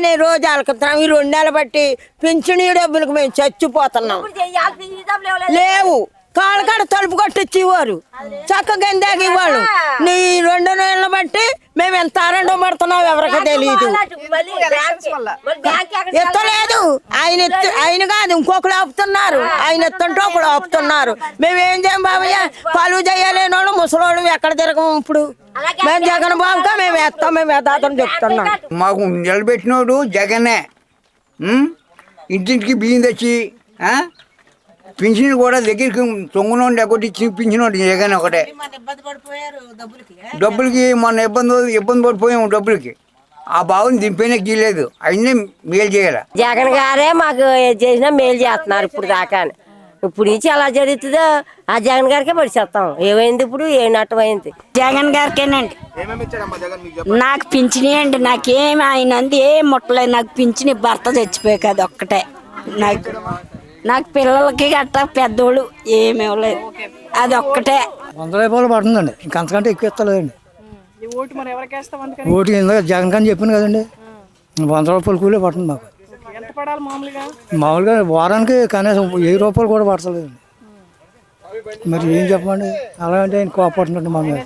నేను రోజు అలకుతున్నాం ఈ రెండు నెలలు బట్టి పింఛనీ డబ్బులకు మేము చచ్చిపోతున్నాం. లేవు కాళ్ళ కాడ తలుపు కొట్టిచ్చేవారు చక్కగా ఎందాక ఇవ్వాలి నీ రెండు నెలలు బట్టి మేము ఎంత ఆనందం పడుతున్నాం ఎవరికి తెలియదు ఎత్తలేదు. ఆయన ఎత్తు ఆయన కాదు ఇంకొకరు ఆపుతున్నారు. ఆయన ఎత్తుంటే ఒకడు ఆపుతున్నారు. మేము ఏం చేయం బాబయ్య? కలువు చేయలేని వాళ్ళు ముసలోళ్ళు ఎక్కడ తిరగము ఇప్పుడు? మేము జగన్ బాబుగా మేము ఎత్తాం మేము ఎత్తాతని చెప్తున్నాం. మాకు నిలబెట్టినోడు జగనే? ఇంటింటికి బియ్యం తెచ్చి ఆ? పింఛన్ కూడా దగ్గరికి తొంగునోండి ఎక్కటి ఇచ్చి పింఛనోడు జగన్ ఒకటే. డబ్బులకి. మొన్న ఇబ్బంది ఇబ్బంది పడిపోయాము డబ్బులకి. ఆ బావుని దింపేనే గీలేదు అయినా మేలు చేయాలి? జగన్ గారే మాకు చేసినా మేలు చేస్తున్నారు ఇప్పుడు దాకా ఇప్పుడు ఇచ్చి ఎలా జరుగుతుందో ఆ జగన్ గారికే పడిచేస్తాం ఏమైంది ఇప్పుడు? ఏ నట్టమైంది జగన్ గారికేనండి. నాకు పింఛని అండి. నాకేం ఆయన అంది ఏం ముట్టలేదు. నాకు పింఛని భర్త చచ్చిపోయాక అది ఒక్కటే. నాకు నాకు పిల్లలకి గట్ట పెద్దోళ్ళు ఏమి ఇవ్వలేదు. అది ఒక్కటే. వంద రూపాయలు పడుతుందండి. ఇంక అంతకంటే ఎక్కువ ఇస్తలేదండి. ఓటు మరి ఎవరికి వేస్తాం అందుకని? ఓటు ఇందాక జగన్ కానీ చెప్పాను కదండి. వంద రూపాయలు కూలీ పడుతుంది మాకు. ఎంత పడాలి మామూలుగా? మామూలుగా వారానికి కనీసం వెయ్యి రూపాయలు కూడా పడతలేదండి. మరి ఏం చెప్పమండి? అలాగంటే ఆయన కోపడుతుందండి మా మీద.